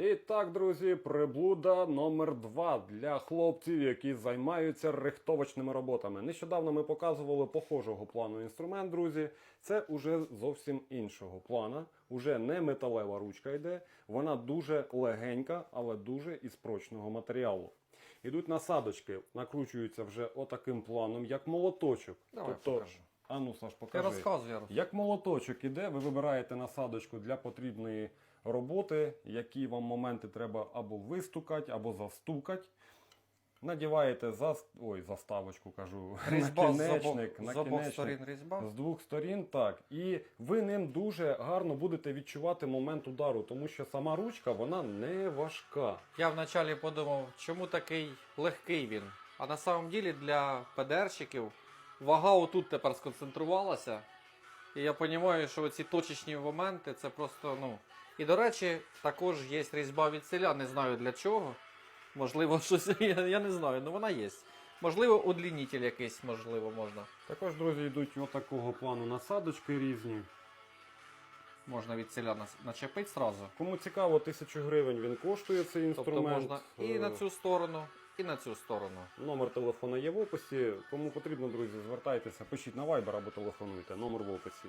І так, друзі, приблуда номер 2 для хлопців, які займаються рихтовочними роботами. Нещодавно ми показували похожого плану інструмент, друзі. Це уже зовсім іншого плана. Уже не металева ручка йде, вона дуже легенька, але дуже із прочного матеріалу. Ідуть насадочки, накручуються вже отаким планом, як молоточок. Давай тобто, покажу. А ну, Саш, покажи. я розказую. Як молоточок іде, ви вибираєте насадочку для потрібної роботи, які вам моменти треба або вистукати, або завстукати. Надіваєте за... Ой, заставочку, кажу, Різьба з накінечник, з обох сторін різьба. З двох сторін, так. І ви ним дуже гарно будете відчувати момент удару, тому що сама ручка вона не важка. Я вначалі подумав, чому такий легкий він. А на самом ділі для ПДРщиків вага отут тепер сконцентрувалася. І я розумію, що ці точечні моменти це просто, ну. І до речі, також є різьба від селя, не знаю для чого. Можливо, щось, я, я не знаю, але вона є. Можливо, удлінитель якийсь, можливо, можна. Також, друзі, йдуть отакого плану насадочки різні. Можна від селя начепити сразу. Кому цікаво, тисячу гривень він коштує цей Тобто інструмент. можна і Е, на цю сторону, і на цю сторону. Номер телефона є в описі. Кому потрібно, друзі, звертайтеся, пишіть на Viber або телефонуйте. Номер в описі.